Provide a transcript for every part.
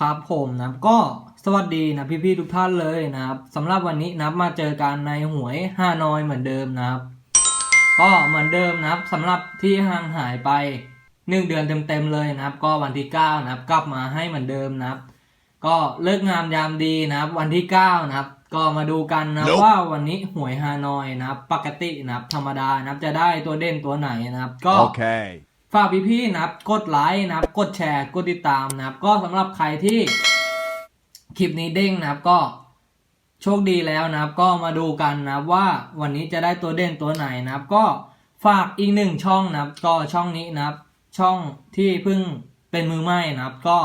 ครับผมนะครับก็สวัสดีนะพี่ๆทุกท่านเลยนะครับสำหรับวันนี้นะครับมาเจอกันในหวยฮานอยเหมือนเดิมนะครับ ก็เหมือนเดิมนะครับสำหรับที่ห่างหายไปหนึ่งเดือนเต็มๆเลยนะครับ ก็วันที่9นะครับกลับมาให้เหมือนเดิมนะครับ ก็เลิกงามยามดีนะครับ วันที่9นะครับ ก็มาดูกันนะ Nope ว่าวันนี้หวยฮานอยนะครับ ปกตินะครับธรรมดานะครับจะได้ตัวเด่นตัวไหนนะครับ ก็ Okay. ฝากพี่ๆนะครับกดไลค์นะครับกดแชร์กดติดตามนะครับ ก็สำหรับใครที่คลิปนี้เด้งนะครับก็โชคดีแล้วนะครับ ก็มาดูกันนะครับว่าวันนี้จะได้ตัวเด่นตัวไหนนะครับ ก็ฝากอีกหนึ่งช่องนะครับก็ช่องนี้นะครับ ช่องที่เพิ่งเป็นมือใหม่นะครับ ก็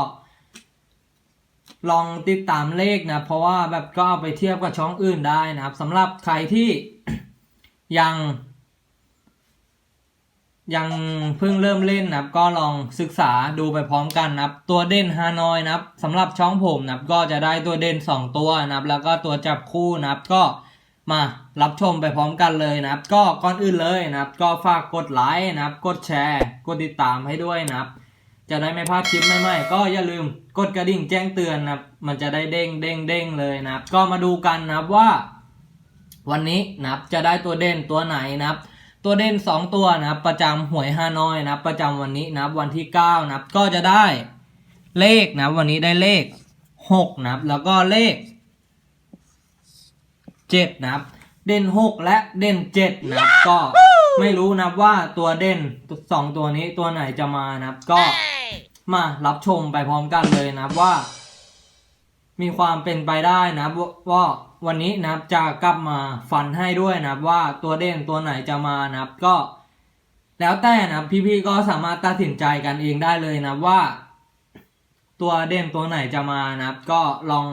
ลองติดตามเลขนะเพราะว่าแบบก็เอาไปเทียบกับช่องอื่นได้นะครับสำหรับใครที่ยัง ยังเพิ่งเริ่มเล่นนะครับก็ลองศึกษาดูไปพร้อมกันนะครับ ตัวเด่นฮานอยนะครับสำหรับช่องผมนะครับก็จะได้ตัวเด่น 2 ตัวนะครับแล้วก็ตัวจับคู่นะครับก็มารับชมไปพร้อมกันเลยนะครับ ก็ก่อนอื่นเลยนะครับ ก็ฝากกดไลค์นะครับ กดแชร์ กดติดตามให้ด้วยนะครับ จะได้ไม่พลาดคลิปใหม่ๆก็อย่าลืมกดกระดิ่งแจ้งเตือนนะครับ มันจะได้เด้งเด้งเด้งเลยนะครับ ก็มาดูกันนะครับว่า วันนี้นะครับจะได้ตัวเด่นตัวไหนนะครับ ตัวเด่น 2 ตัวนะครับ ประจำหวยฮานอยนะครับ ประจำวันนี้นะครับ วันที่9นะครับ ก็จะได้เลขนะครับ วันนี้ได้เลข 6 นะครับ แล้วก็เลข 7 นะครับ เด่น 6 และเด่น 7 นะครับ ก็ไม่รู้นะครับว่าตัวเด่น 2 ตัวนี้ตัวไหนจะมานะครับ ก็มารับชมไปพร้อมกันเลยนะครับว่า มีความเป็นไปได้นะครับว่า วันนี้นะครับจะกลับมาฟันให้ด้วยนะครับว่าตัวเด่นตัวไหนจะมานะครับก็ แล้วแต่นะครับพี่ๆก็สามารถตัดสินใจกันเองได้เลยนับว่า ตัวเด่นตัวไหนจะมานะครับ ก็ลอง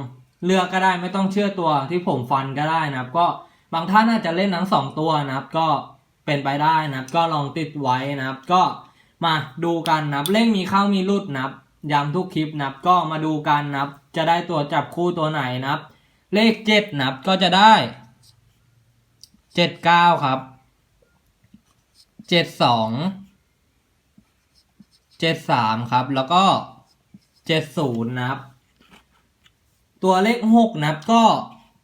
เลือกก็ได้ไม่ต้องเชื่อตัวที่ผมฟันก็ได้นะครับ ก็บางท่านอาจจะเล่นทั้งสองตัวนะครับ ก็เป็นไปได้นะครับ ก็ลองติดไว้นะครับ ก็มาดูกันนะครับเลขมีเข้ามีรุดนะครับย้ำทุกคลิปนะครับ ก็มาดูกันนะครับ จะได้ตัวจับคู่ตัวไหนนะครับ เลขเจ็ดนะครับก็จะได้เจ็ดเก้าครับเจ็ดสองเจ็ดสามครับ แล้วก็เจ็ดศูนย์นะครับ ตัวเลขหกนะครับก็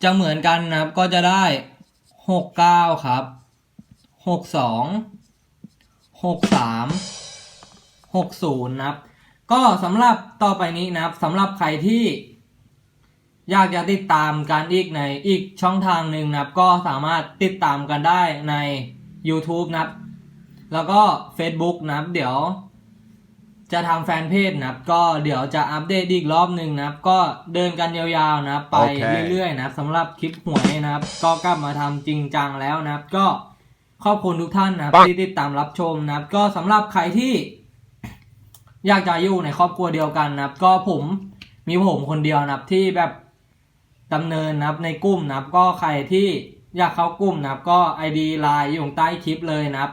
จะเหมือนกันนะครับก็จะได้หกเก้าครับหกสองหกสามหกศูนย์นะครับ ก็สำหรับต่อไปนี้นะครับสำหรับใครที่ อยากจะติดตามกันอีกในอีกช่องทางหนึ่งนะครับ ก็สามารถติดตามกันได้ใน YouTube นะครับ แล้วก็ Facebook นะครับ เดี๋ยว จะทำแฟนเพจนะครับ ก็เดี๋ยวจะอัปเดตอีกรอบหนึ่งนะครับ ก็เดินกันยาวๆนะครับ ไปโอเค เรื่อยๆนะครับสำหรับคลิปหวยนะครับ ก็กลับมาทำจริงจังแล้วนะครับ ก็ขอบคุณทุกท่านนะครับที่ติดตามรับชมนะครับ ก็สำหรับใครที่ อยากจะอยู่ในครอบครัวเดียวกันนะครับ ก็ผมมีผมคนเดียวนะครับที่แบบ ดำเนินนะครับในกลุ่มนะครับ ก็ใครที่อยากเข้ากลุ่มนะครับ ก็ ID ไลน์อยู่ใต้คลิปเลยนะครับ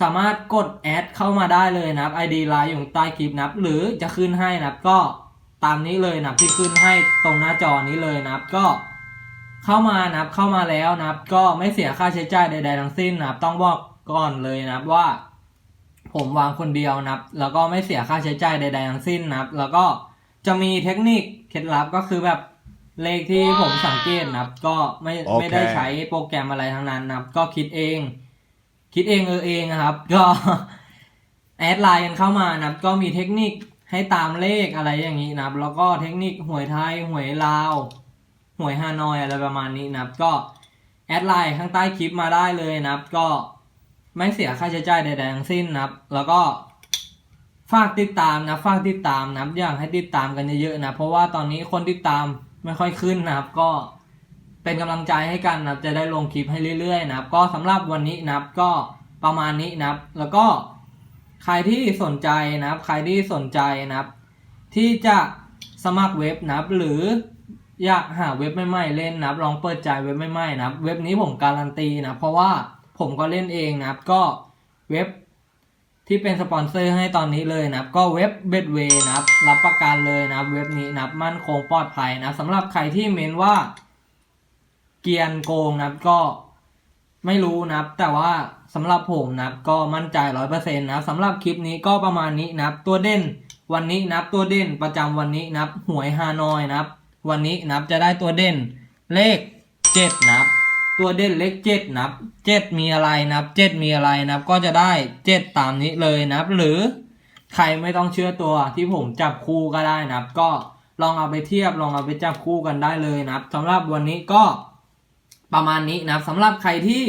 สามารถกดแอดเข้ามาได้เลยนะครับ ID ไลน์อยู่ใต้คลิปนะครับ หรือจะขึ้นให้นะครับ ก็ตามนี้เลยนะครับที่ขึ้นให้ตรงหน้าจอนี้เลยนะครับ ก็เข้ามานะครับเข้ามาแล้วนะครับ ก็ไม่เสียค่าใช้จ่ายใด ๆ ทั้งสิ้นนะครับ ต้องบอกก่อนเลยนะครับว่า ผมวางคนเดียวนะครับ แล้วก็ไม่เสียค่าใช้จ่ายใด ๆ ทั้งสิ้นนะครับ แล้วก็จะมีเทคนิคเคล็ดลับก็คือแบบ เลขที่ผมสังเกตนะครับ ก็ไม่โอเค ไม่ได้ใช้โปรแกรมอะไรทั้งนั้นนะครับ ก็คิดเอง คิดเองเออเองนะครับ ก็ แอดไลน์กันเข้ามานะครับ ก็มีเทคนิคให้ตามเลขอะไรอย่างนี้นะครับ แล้วก็เทคนิคหวยไทยหวยลาวหวยฮานอยอะไรประมาณนี้นะครับ ก็แอดไลน์ข้างใต้คลิปมาได้เลยนะครับ ก็ไม่เสียค่าใช้จ่ายใดๆทั้งสิ้นนะครับ แล้วก็ ฝากติดตามนะฝากติดตามนะครับอยากให้ติดตามกันเยอะๆนะ เพราะว่าตอนนี้คนติดตาม ไม่ค่อยขึ้นนะครับ ก็เป็นกำลังใจให้กันนะครับ จะได้ลงคลิปให้เรื่อยๆนะครับ ก็สำหรับวันนี้นะครับก็ประมาณนี้นะครับ แล้วก็ใครที่สนใจนะครับ ใครที่สนใจนะครับ ที่จะสมัครเว็บนะครับ หรืออยากหาเว็บใหม่ๆเล่นนะครับ ลองเปิดใจเว็บใหม่ๆนะครับ เว็บนี้ผมการันตีนะเพราะว่าผมก็เล่นเองนะครับ ก็เว็บ ที่เป็นสปอนเซอร์ให้ตอนนี้เลยนะครับ ก็เว็บเบดเวนะครับ รับประกันเลยนะครับ เว็บนี้นะครับมั่นคงปลอดภัยนะสำหรับใครที่เม้นว่า เกียนโกงนะครับก็ไม่รู้นะครับ แต่ว่าสำหรับผมนะครับก็มั่นใจร้อยเปอร์เซ็นต์นะสำหรับคลิปนี้ก็ประมาณนี้นะครับ ตัวเด่นวันนี้นับตัวเด่นประจำวันนี้นับหวยฮานอยนับ วันนี้นับจะได้ตัวเด่นเลขเจ็ดนับ ตัวเด่นเลขเจ็ดนับเจ็ดมีอะไรนับเจ็ดมีอะไรนับก็จะได้เจ็ดตามนี้เลยนับ หรือใครไม่ต้องเชื่อตัวที่ผมจับคู่ก็ได้นับ ก็ลองเอาไปเทียบลองเอาไปจับคู่กันได้เลยนับสำหรับวันนี้ก็ประมาณนี้นับสำหรับใครที่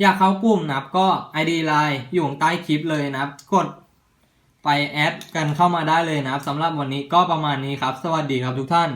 อยากเข้ากลุ่มนับก็ ID Line อยู่ใต้คลิปเลยนับกดไปแอดกันเข้ามาได้เลยนะครับสำหรับวันนี้ก็ประมาณนี้ครับ สวัสดีครับทุกท่าน